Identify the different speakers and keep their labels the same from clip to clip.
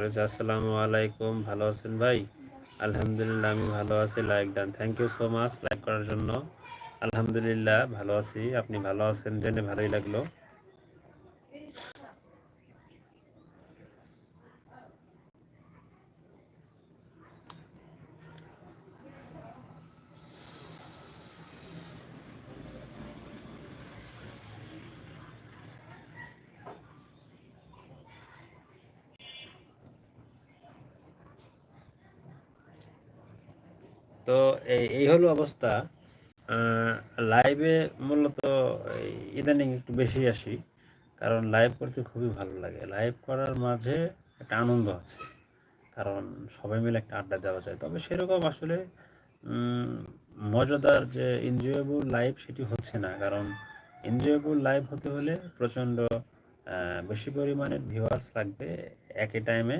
Speaker 1: আসসালামু আলাইকুম ভালো আছেন ভাই? আলহামদুলিল্লাহ আমি ভালো আছি like done thank you so much like করার জন্য। আলহামদুলিল্লাহ ভালো আছি, আপনি ভালো আছেন জেনে ভালোই লাগল। তো এই হলো অবস্থা। লাইভে মূলত ইদানিং একটু বেশি আসি, কারণ লাইভ করতে খুবই ভালো লাগে। লাইভ করার মাঝে একটা আনন্দ আছে, কারণ সবাই মিলে একটা আড্ডা দেওয়া যায়। তবে সেরকম আসলে মজাদার যে এনজয়েবল লাইভ সেটি হচ্ছে না, কারণ এনজয়েবল লাইভ হতে হলে প্রচণ্ড বেশি পরিমাণে ভিউয়ার্স লাগবে একই টাইমে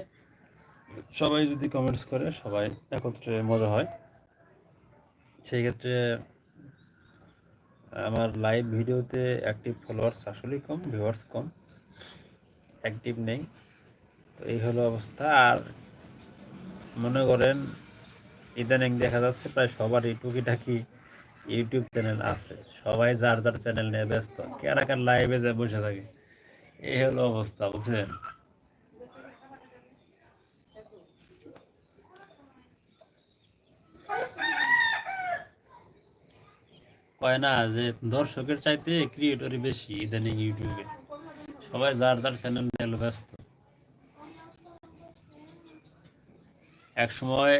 Speaker 1: সবাই যদি কমেন্টস করে, সবাই একত্রে মজা হয়। সেই ক্ষেত্রে, আমার লাইভ ভিডিওতে অ্যাক্টিভ ফলোয়ার্স আসলেই কম ভিউয়ার্স কম অ্যাক্টিভ নেই। তো এই হলো অবস্থা। আর মনে করেন, ইদানিং দেখা যাচ্ছে প্রায় সবারই টুকিটাকি ইউটিউব চ্যানেল আছে। সবাই যার যার চ্যানেল নিয়ে ব্যস্ত, কার লাইভে যে বসে থাকে। এই হলো অবস্থা, বুঝছেন? কয় না যে দর্শকের চাইতে ক্রিয়েটরই বেশি ইদানিং ইউটিউবে। সবাই যার যার চ্যানেল নিয়ে ব্যস্ত। এক সময়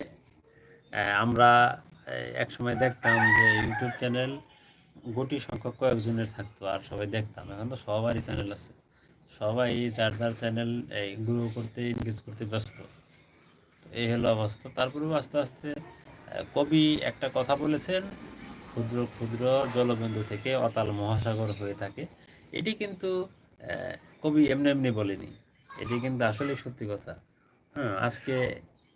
Speaker 1: আমরা এক সময় দেখতাম যে ইউটিউব চ্যানেল গুটি সংখ্যক কয়েকজনের থাকতো, আর সবাই দেখতাম। এখন তো সবারই চ্যানেল আছে। সবাই যার যার চ্যানেল গ্রো করতে করতে ব্যস্ত। এই হলো অবস্থা। তারপরেও আস্তে আস্তে কবি একটা কথা বলেছেন ক্ষুদ্র ক্ষুদ্র জলবিন্দু থেকে অতাল মহাসাগর হয়ে থাকে। এটি কিন্তু কবি এমনি এমনি বলেনি। এটি কিন্তু আসলে সত্যি কথা। হ্যাঁ আজকে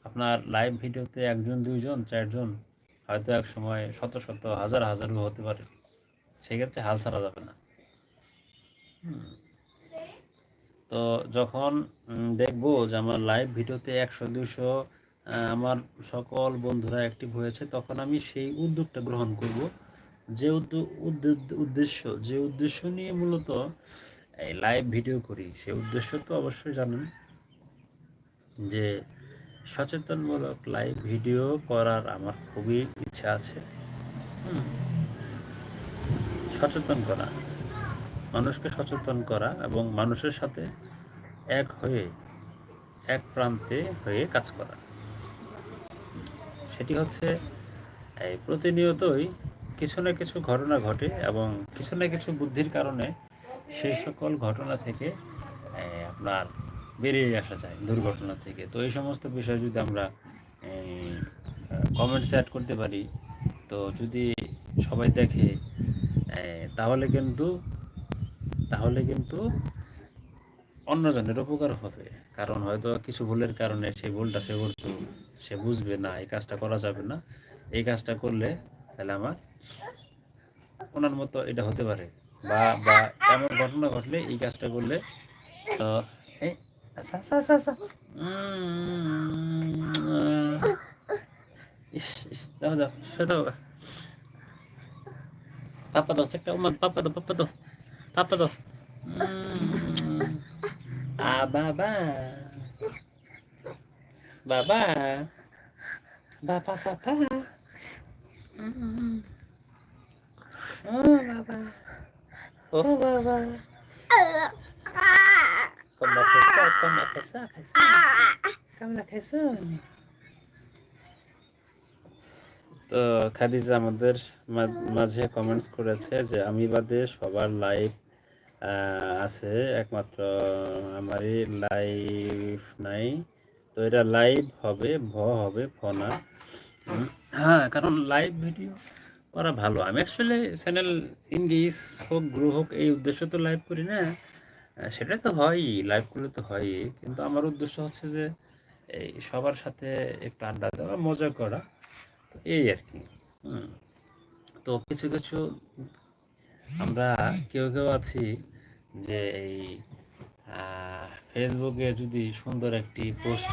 Speaker 1: আপনার লাইভ ভিডিওতে একজন, দুইজন, চারজন, হয়তো এক সময় শত শত, হাজার হাজারও হতে পারে। সেক্ষেত্রে হাল ছাড়া যাবে না। তো যখন দেখব যে আমার লাইভ ভিডিওতে একশো দুশো আমার সকল বন্ধুরা অ্যাক্টিভ হয়েছে, তখন আমি সেই উদ্যোগটা গ্রহণ করব। যে উদ্দেশ্য যে উদ্দেশ্য নিয়ে মূলত এই লাইভ ভিডিও করি সেই উদ্দেশ্য তো অবশ্যই জানেন যে সচেতনমূলক লাইভ ভিডিও করার আমার খুবই ইচ্ছা আছে। সচেতন করা, মানুষকে সচেতন করা এবং মানুষের সাথে এক হয়ে, এক প্রান্তে হয়ে কাজ করা। সেটি হচ্ছে, এই প্রতিনিয়তই কিছু না কিছু ঘটনা ঘটে এবং কিছু না কিছু বুদ্ধির কারণে সেই সকল ঘটনা থেকে আপনার বেরিয়ে আসা যায় দুর্ঘটনা থেকে। তো এই সমস্ত বিষয় যদি আমরা কমেন্টস অ্যাড করতে পারি, তো যদি সবাই দেখে তাহলে কিন্তু তাহলে কিন্তু অন্যজনের উপকার হবে। কারণ হয়তো কিছু ভুলের কারণে সেই ভুলটা সে করতো, সে বুঝবে না, এই কাজটা করা যাবে না, এই কাজটা করলে তাহলে আমার ওনার মতো এটা হতে পারে। বা বা এমন ঘটনা ঘটলে এই কাজটা করলে তো আচ্ছা আচ্ছা আচ্ছা পাপা দাও, একটা পাপা দাও পাপা দাও পাপা দাও। আ বাবা বাবা বাবা বাবা ও বাবা ও বাবা Como empezó, como empezó, empezó. ¿Cómo empezó? তো খাদিজা আমাদের মাঝে কমেন্টস করেছে যে আমি বাদে সবার লাইভ আছে একমাত্র আমারই লাইভ নাই। তো এটা লাইভ হবে, ভ হবে, ফ না। হ্যাঁ কারণ লাইভ ভিডিও করা ভালো। আমি আসলে চ্যানেল ইংলিশ হোক গ্রো হোক, এই উদ্দেশ্য তো লাইভ করি না। সেটা তো হয়ই লাইভ করলে তো হয়ই। কিন্তু আমার উদ্দেশ্য হচ্ছে যে, এই সবার সাথে একটু আড্ডা দেওয়া, মজা করা। এই আর কি। তো কিছু কিছু আমরা কেউ কেউ আছি যে এই ফেসবুকে যদি সুন্দর একটি পোস্ট